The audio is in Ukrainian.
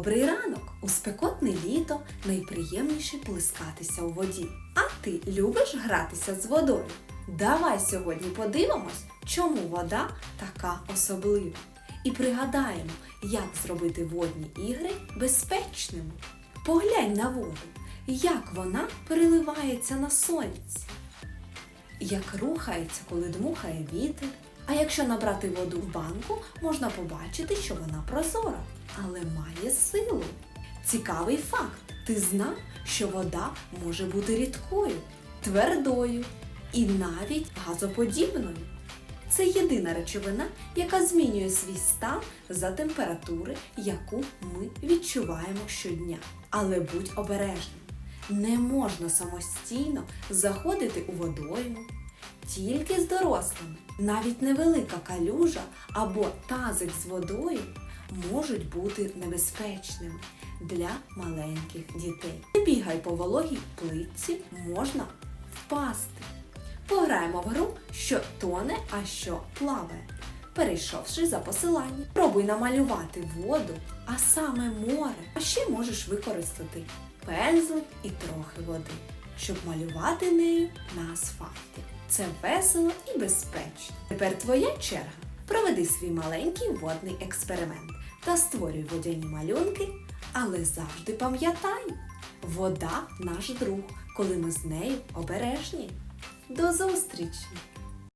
Добрий ранок! У спекотне літо найприємніше плескатися у воді. А ти любиш гратися з водою? Давай сьогодні подивимось, чому вода така особлива. І пригадаємо, як зробити водні ігри безпечними. Поглянь на воду, як вона переливається на сонці, як рухається, коли дмухає вітер. А якщо набрати воду в банку, можна побачити, що вона прозора, але має силу. Цікавий факт: ти знав, що вода може бути рідкою, твердою і навіть газоподібною. Це єдина речовина, яка змінює свій стан за температури, яку ми відчуваємо щодня. Але будь обережним. Не можна самостійно заходити у водойму, тільки з дорослими. Навіть невелика калюжа або тазик з водою можуть бути небезпечними для маленьких дітей. Не бігай по вологій плитці, можна впасти. Пограємо в гру, що тоне, а що плаває. Перейшовши за посиланням, пробуй намалювати воду, а саме море. А ще можеш використати пензлик і трохи води, щоб малювати нею на асфальті. Це весело і безпечно. Тепер твоя черга. Проведи свій маленький водний експеримент та створюй водяні малюнки, але завжди пам'ятай, вода наш друг, коли ми з нею обережні. До зустрічі!